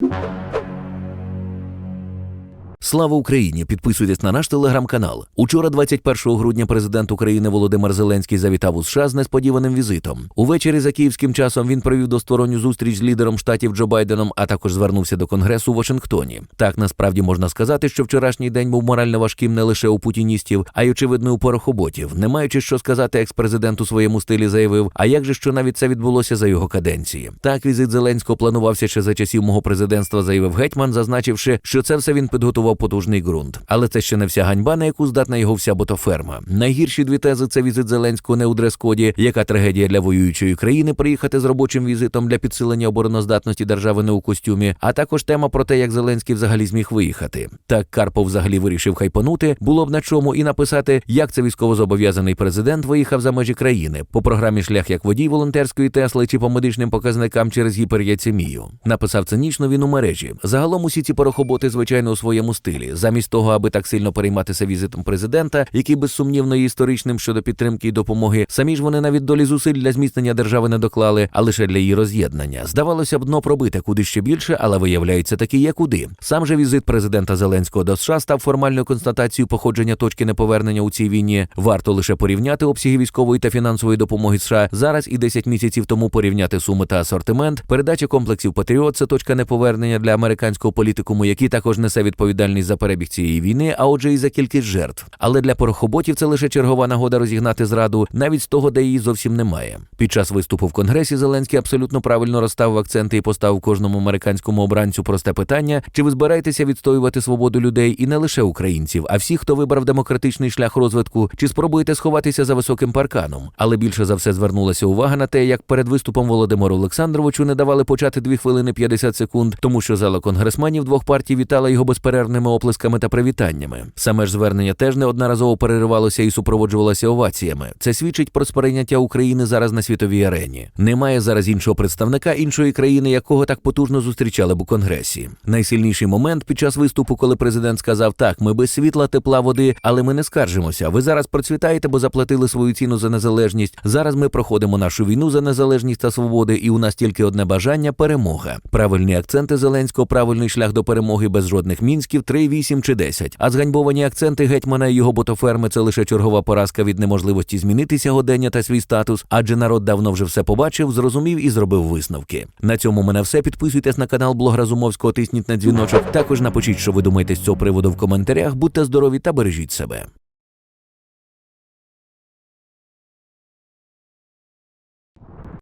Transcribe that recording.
you. Слава Україні! Підписуйтесь на наш телеграм-канал. Учора, 21 грудня, президент України Володимир Зеленський завітав у США з несподіваним візитом. Увечері за київським часом він провів двосторонню зустріч з лідером штатів Джо Байденом, а також звернувся до конгресу у Вашингтоні. Так насправді можна сказати, що вчорашній день був морально важким не лише у путіністів, а й очевидно у порохоботів. Не маючи що сказати, екс-президент у своєму стилі заявив: а як же що навіть це відбулося за його каденції? Так, візит Зеленського планувався ще за часів мого президентства, заявив гетьман, зазначивши, що це все він підготував потужний ґрунт. Але це ще не вся ганьба, на яку здатна його вся ботоферма. Найгірші дві тези це візит Зеленського не у дрес-коді, яка трагедія для воюючої країни приїхати з робочим візитом для підсилення обороноздатності держави не у костюмі, а також тема про те, як Зеленський взагалі зміг виїхати. Так Карпов взагалі вирішив хайпанути, було б на чому і написати, як це військовозобов'язаний президент виїхав за межі країни по програмі шлях як водій волонтерської Тесли чи по медичним показникам через гіперяцемію. Написав цинічно він у мережі. Загалом усі ці порохоботи, звичайно, у своєму стилі. Замість того, аби так сильно перейматися візитом президента, який безсумнівно є історичним щодо підтримки і допомоги, самі ж вони навіть долі зусиль для зміцнення держави не доклали, а лише для її роз'єднання. Здавалося б, дно пробите куди ще більше, але виявляється таки є куди. Сам же візит президента Зеленського до США став формальною констатацією походження точки неповернення у цій війні. Варто лише порівняти обсяги військової та фінансової допомоги США зараз і 10 місяців тому порівняти суми та асортимент. Передача комплексів Патріот це точка неповернення для американського політикуму, який також несе відповідальність за перебіг цієї війни, а отже, і за кількість жертв. Але для порохоботів це лише чергова нагода розігнати зраду, навіть з того, де її зовсім немає. Під час виступу в конгресі Зеленський абсолютно правильно розставив акценти і поставив кожному американському обранцю просте питання: чи ви збираєтеся відстоювати свободу людей і не лише українців, а всіх, хто вибрав демократичний шлях розвитку, чи спробуєте сховатися за високим парканом? Але більше за все звернулася увага на те, як перед виступом Володимиру Олександровичу не давали почати 2 хвилини 50 секунд, тому що зала конгресменів двох партій вітала його безперервними оплесками та привітаннями. Саме ж звернення теж неодноразово переривалося і супроводжувалося оваціями. Це свідчить про сприйняття України зараз на світовій арені. Немає зараз іншого представника іншої країни, якого так потужно зустрічали б у конгресі. Найсильніший момент під час виступу, коли президент сказав: так, ми без світла, тепла, води, але ми не скаржимося. Ви зараз процвітаєте, бо заплатили свою ціну за незалежність. Зараз ми проходимо нашу війну за незалежність та свободи, і у нас тільки одне бажання перемога. Правильні акценти Зеленського, правильний шлях до перемоги без жодних мінськів 3, 8 чи 10. А зганьбовані акценти гетьмана і його ботоферми це лише чергова поразка від неможливості змінити сьогодення та свій статус, адже народ давно вже все побачив, зрозумів і зробив висновки. На цьому мене все. Підписуйтесь на канал Блог Разумовського, тисніть на дзвіночок. Також напишіть, що ви думаєте з цього приводу в коментарях. Будьте здорові та бережіть себе.